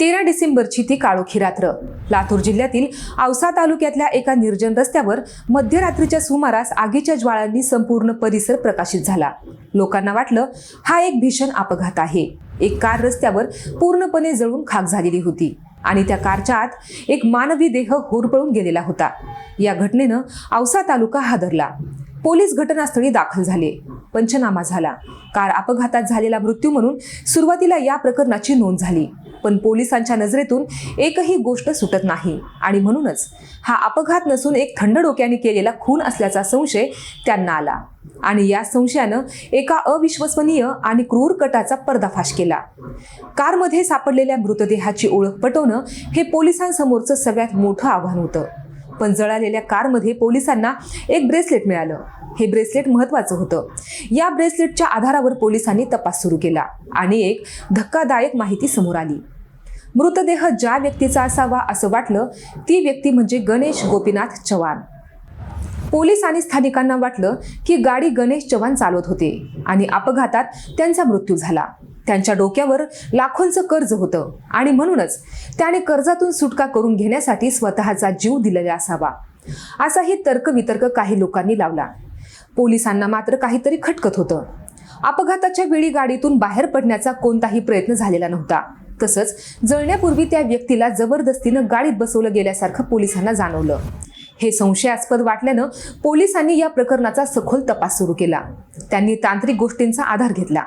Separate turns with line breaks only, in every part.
तेरा डिसेंबरची ती काळोखी रात्र लातूर जिल्ह्यातील औसा तालुक्यातल्या एका निर्जन रस्त्यावर मध्यरात्रीच्या सुमारास आगीच्या ज्वाळांनी संपूर्ण परिसर प्रकाशित झाला. लोकांना वाटलं हा एक भीषण अपघात आहे. एक कार रस्त्यावर पूर्णपणे जळून खाक झालेली होती आणि त्या कारच्या आत एक मानवी देह होरपळून गेलेला होता. या घटनेनं औसा तालुका हादरला. पोलीस घटनास्थळी दाखल झाले. पंचनामा झाला. कार अपघातात झालेला मृत्यू म्हणून सुरुवातीला या प्रकरणाची नोंद झाली. पण पोलिसांच्या नजरेतून एकही गोष्ट सुटत नाही. आणि म्हणूनच हा अपघात नसून एक थंड डोक्याने केलेला खून असल्याचा संशय त्यांना आला. आणि या संशयानं एका अविश्वसनीय आणि क्रूर कटाचा पर्दाफाश केला. कारमध्ये सापडलेल्या मृतदेहाची ओळख पटवणं हे पोलिसांसमोरचं सगळ्यात मोठं आव्हान होतं. पण जळालेल्या कारमध्ये पोलिसांना एक ब्रेसलेट मिळालं. हे ब्रेसलेट महत्वाचं होतं. या ब्रेसलेटच्या आधारावर पोलिसांनी तपास सुरू केला आणि एक धक्कादायक माहिती समोर आली. मृतदेह ज्या व्यक्तीचा असावा असं वाटलं ती व्यक्ती म्हणजे गणेश गोपीनाथ चव्हाण. पोलीस आणि स्थानिकांना वाटलं की गाडी गणेश चव्हाण चालवत होते आणि अपघातात त्यांचा मृत्यू झाला. त्यांच्या डोक्यावर लाखोंचं कर्ज होतं आणि म्हणूनच त्याने कर्जातून सुटका करून घेण्यासाठी स्वतःचा जीव दिलेला असावा. असाही तर्कवितर्क काही लोकांनी लावला. पोलिसांना मात्र काहीतरी खटकत होतं. अपघाताच्या वेळी गाडीतून बाहेर पडण्याचा कोणताही प्रयत्न झालेला नव्हता. तसंच जळण्यापूर्वी त्या व्यक्तीला जबरदस्तीनं गाडीत बसवलं गेल्यासारखं पोलिसांना जाणवलं. हे संशयास्पद वाटल्यानं पोलिसांनी या प्रकरणाचा सखोल तपास सुरू केला. त्यांनी तांत्रिक गोष्टींचा आधार घेतला.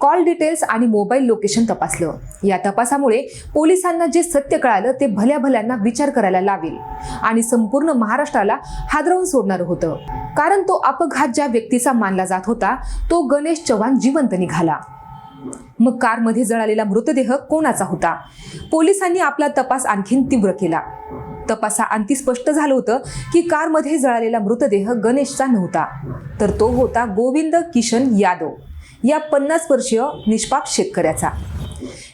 कॉल डिटेल्स आणि मोबाईल लोकेशन तपासलं. या तपासामुळे पोलिसांना जे सत्य कळालं ते भल्या भल्यांना विचार करायला लावेल आणि संपूर्ण महाराष्ट्राला हादरवून सोडणारं होतं. कारण तो अपघात ज्या व्यक्तीचा मानला जात होता तो गणेश चव्हाण जिवंत निघाला. मग कारमध्ये जळालेला मृतदेह कोणाचा होता? पोलिसांनी आपला तपास आणखीन तीव्र केला. तपासा अंती स्पष्ट झालं होतं की कारमध्ये जळालेला मृतदेह गणेशचा नव्हता तर तो होता गोविंद किशन यादव या पन्नास वर्षीय निष्पाप शेतकऱ्याचा.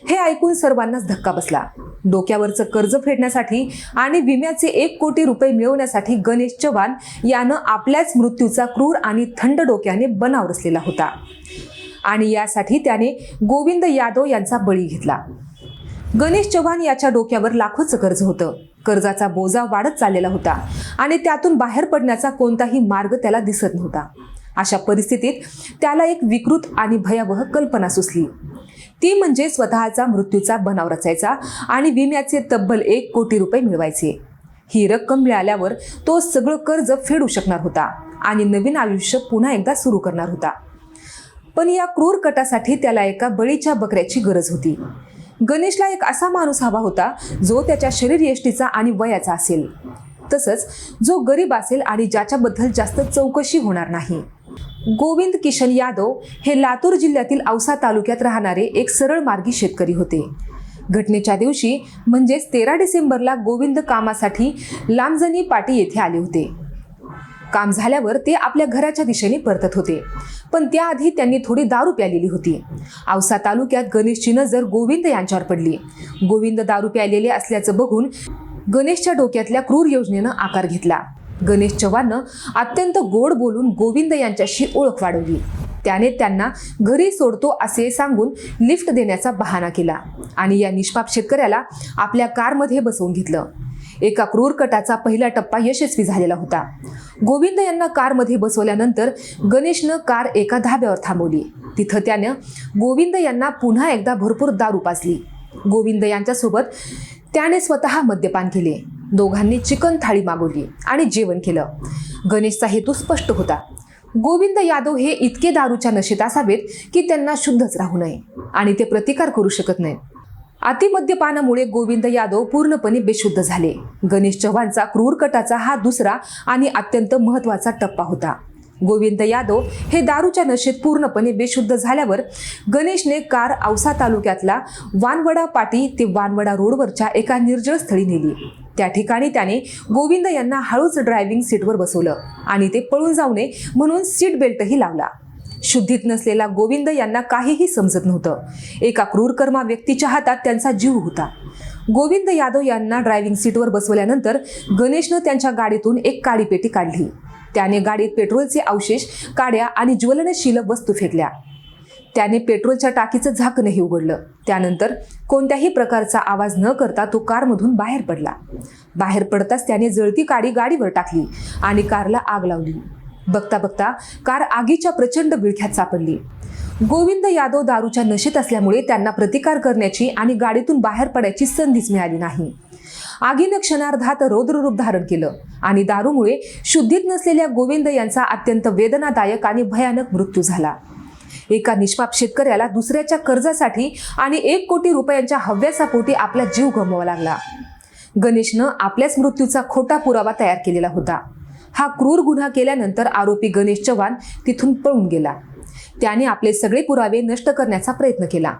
हे ऐकून सर्वांनाच धक्का बसला. डोक्यावरचं कर्ज फेडण्यासाठी आणि विम्याचे एक कोटी रुपये मिळवण्यासाठी गणेश चव्हाण यानं आपल्याच मृत्यूचा क्रूर आणि थंड डोक्याने बनाव रचलेला होता. आणि यासाठी त्याने गोविंद यादव यांचा बळी घेतला. गणेश चव्हाण याच्या डोक्यावर लाखोचं कर्ज होतं. कर्जाचा बोजा वाढत चाललेला होता आणि त्यातून बाहेर पडण्याचा कोणताही मार्ग त्याला दिसत नव्हता. अशा परिस्थितीत त्याला एक विकृत आणि भयावह कल्पना सुचली. ती म्हणजे स्वतःचा मृत्यूचा बनाव रचायचा आणि विम्याचे तब्बल एक कोटी रुपये मिळवायचे. ही रक्कम मिळाल्यावर तो सगळं कर्ज फेडू शकणार होता आणि नवीन आयुष्य पुन्हा एकदा सुरू करणार होता. पण या क्रूर कटासाठी त्याला एका बळीच्या बकऱ्याची गरज होती. गणेशला एक असा माणूस हवा होता जो त्याच्या शरीर यष्टीचा आणि वयाचा असेल. तसंच जो गरीब असेल आणि ज्याच्याबद्दल जास्त चौकशी होणार नाही. गोविंद किशन यादव हे लातूर जिल्ह्यातील औसा तालुक्यात राहणारे एक सरळ मार्गी शेतकरी होते. घटनेच्या दिवशी म्हणजेच तेरा डिसेंबरला गोविंद कामासाठी लांबजनी पाटी येथे आले होते. काम झाल्यावर ते आपल्या घराच्या दिशेने परतत होते. पण त्याआधी त्यांनी थोडी दारू प्यालेली होती. औसा तालुक्यात गणेशची नजर गोविंद यांच्यावर पडली. गोविंद दारू प्यालेले असल्याचं बघून गणेशच्या डोक्यातल्या क्रूर योजनेनं आकार घेतला. गणेश चव्हाणनं अत्यंत गोड बोलून गोविंद यांच्याशी ओळख वाढवली. त्याने त्यांना घरी सोडतो असे सांगून लिफ्ट देण्याचा बहाणा केला आणि या निष्पाप शेतकऱ्याला आपल्या कारमध्ये बसवून घेतलं. एका क्रूर कटाचा पहिला टप्पा यशस्वी झालेला होता. गोविंद यांना कारमध्ये बसवल्यानंतर गणेशनं कार एका धाब्यावर थांबवली. तिथं त्यानं गोविंद यांना पुन्हा एकदा भरपूर दारू पाजली. गोविंद यांच्यासोबत त्याने स्वतः मद्यपान केले. दोघांनी चिकन थाळी मागवली आणि जेवण केलं. गणेशचा हेतू स्पष्ट होता. गोविंद यादव हे इतके दारूच्या नशेत असावेत की त्यांना शुद्धच राहू नये आणि ते प्रतिकार करू शकत नाहीत. अतिमद्यपानामुळे गोविंद यादव पूर्णपणे बेशुद्ध झाले. गणेश चव्हाणचा क्रूर कटाचा हा दुसरा आणि अत्यंत महत्त्वाचा टप्पा होता. गोविंद यादव हे दारूच्या नशेत पूर्णपणे बेशुद्ध झाल्यावर गणेशने कार औसा तालुक्यातला वानवडा पाटी ते वानवडा रोडवरच्या एका निर्जळ स्थळी नेली. त्या ठिकाणी त्याने गोविंद यांना हळूच ड्रायव्हिंग सीटवर बसवलं आणि ते पळून जाऊ नये म्हणून सीट बेल्टही लावला. शुद्धीत नसलेला गोविंद यांना काहीही समजत नव्हतं. एका क्रूरकर्मा व्यक्तीच्या हातात त्यांचा जीव होता. गोविंद यादव यांना ड्रायव्हिंग सीटवर बसवल्यानंतर गणेशनं त्यांच्या गाडीतून एक काळी पेटी काढली. त्याने गाडीत पेट्रोलचे अवशेष काड्या आणि ज्वलनशील वस्तू फेकल्या. त्याने पेट्रोलच्या टाकीचं झाकणही उघडलं. त्यानंतर कोणत्याही प्रकारचा आवाज न करता तो कारमधून बाहेर पडला. बाहेर पडताच त्याने जळती काडी गाडीवर टाकली आणि कारला आग लावली. बघता बघता कार आगीच्या प्रचंड विळख्यात सापडली. गोविंद यादव दारूच्या नशेत असल्यामुळे त्यांना प्रतिकार करण्याची आणि गाडीतून बाहेर पडायची संधीच मिळाली नाही. आगीनं क्षणार्धात रौद्ररूप धारण केलं आणि दारूमुळे शुद्धीत नसलेल्या गोविंद यांचा अत्यंत वेदनादायक आणि भयानक मृत्यू झाला. एका निष्पाप शेतकऱ्याला दुसऱ्याच्या कर्जासाठी आणि एक कोटी रुपयांच्या हव्यासापोटी आपला जीव गमवावा लागला. गणेशनं आपल्याच मृत्यूचा खोटा पुरावा तयार केलेला होता. हा क्रूर गुन्हा केल्यानंतर आरोपी गणेश चव्हाण तिथून पळून गेला. त्याने आपले सगळे पुरावे नष्ट करण्याचा प्रयत्न केला.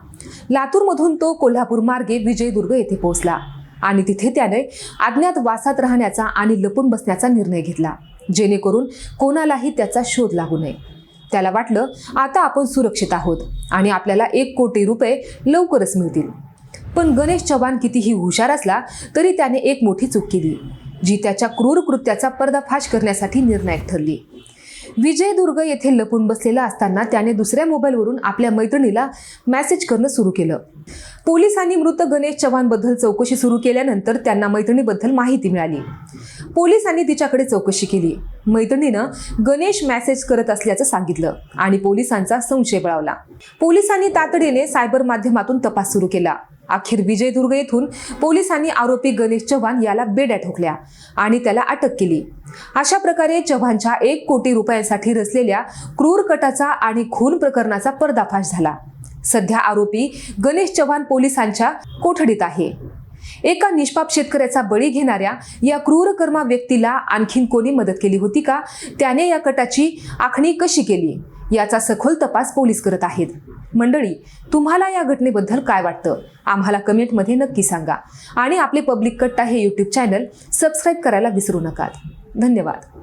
लातूरमधून तो कोल्हापूर मार्गे विजयदुर्ग येथे पोहोचला आणि तिथे त्याने अज्ञात वासात राहण्याचा आणि लपून बसण्याचा निर्णय घेतला जेणेकरून कोणालाही त्याचा शोध लागू नये. त्याला वाटलं आता आपण सुरक्षित आहोत आणि आपल्याला एक कोटी रुपये लवकरच मिळतील. पण गणेश चव्हाण कितीही हुशार असला तरी त्याने एक मोठी चूक केली. जी त्याच्या क्रूर कृत्याचा पर्दाफाश करण्यासाठी निर्णायक ठरली. विजयदुर्ग येथे लपून बसलेला असताना त्याने दुसऱ्या मोबाईलवरून आपल्या मैत्रिणीला मेसेज करणं सुरू केलं. पोलिसांनी मृत गणेश चव्हाणबद्दल चौकशी सुरू केल्यानंतर त्यांना मैत्रिणीबद्दल माहिती मिळाली. पोलिसांनी तिच्याकडे चौकशी केली. मैत्रिणीनं गणेश मॅसेज करत असल्याचं सांगितलं आणि पोलिसांचा संशय बळावला. पोलिसांनी तातडीने सायबर माध्यमातून तपास सुरू केला. अखेर विजयदुर्ग येथून पोलिसांनी आरोपी गणेश चव्हाण याला बेड्या ठोकल्या आणि त्याला अटक केली. अशा प्रकारे चव्हाणच्या एक कोटी रुपयांसाठी रचलेल्या क्रूर कटाचा आणि खून प्रकरणाचा पर्दाफाश झाला. सध्या आरोपी गणेश चव्हाण पोलिसांच्या कोठडीत आहे. एका निष्पाप शेतकऱ्याचा बळी घेणाऱ्या या क्रूरकर्मा व्यक्तीला आणखीन कोणी मदत केली होती का? त्याने या कटाची आखणी कशी केली? याचा सखोल तपास पोलीस करत आहेत. मंडळी तुम्हाला या घटनेबद्दल काय वाटतं? आम्हाला कमेंटमध्ये नक्की सांगा. आणि आपले पब्लिक कट्टा हे यूट्यूब चॅनल सबस्क्राईब करायला विसरू नका. धन्यवाद.